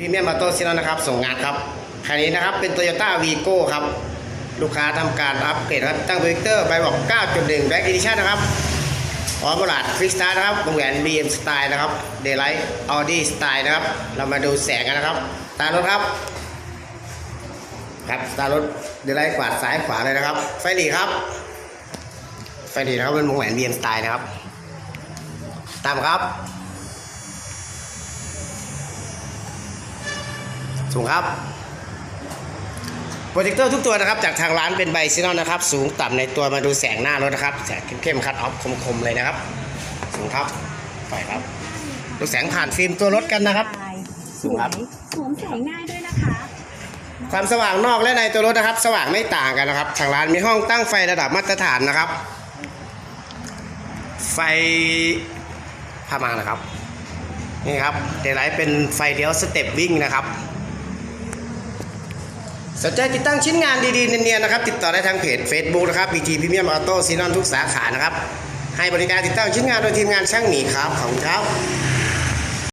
พรีเมียมมาโต้ซินนนะครับ ส่งงานครับคันนี้นะครับเป็น Toyota Vigo ครับ ลูกค้าทำการอัปเกรดครับ ตั้งโปรเจคเตอร์ไปบอก 9.1 Black Edition นะครับออมบลาดคริสตัลนะครับวงแหวน BM Style นะครับเดลไลท์ออดี้สไตล์นะครับ เรามาดูแสงกันนะครับ ตารถครับครับตารถเดลไลท์ขวาดซ้ายขวาเลยนะครับ ไฟหลีครับ ไฟหลีนะครับเป็นวงแหวน BM Style นะครับ ตามครับ สูงครับโปรเจคเตอร์ทุกตัวนะครับ จากทางร้านเป็นไบซินอนนะครับ สูงต่ำในตัวมาดูแสงหน้ารถนะครับ แสงเข้มๆคัดออฟคมๆเลยนะครับ สูงครับไฟครับ ดูแสงผ่านฟิล์มตัวรถกันนะครับสวยสวมใส่ง่ายด้วยนะคะ ความสว่างนอกและในตัวรถนะครับ สว่างไม่ต่างกันนะครับ ทางร้านมีห้องตั้งไฟระดับมาตรฐานนะครับ ไฟพามานะครับนี่ครับเดลไลท์เป็นไฟเลี้ยวสเต็ปวิ่งนะครับ สนใจติดตั้งชิ้นงานดีๆเนียนๆนะครับ ติดต่อได้ทางเพจ Facebook นะครับ BG Premium Auto ซีนอนทุกสาขานะครับ ให้บริการติดตั้งชิ้นงานโดยทีมงานช่างหมีครับ ขอบคุณครับ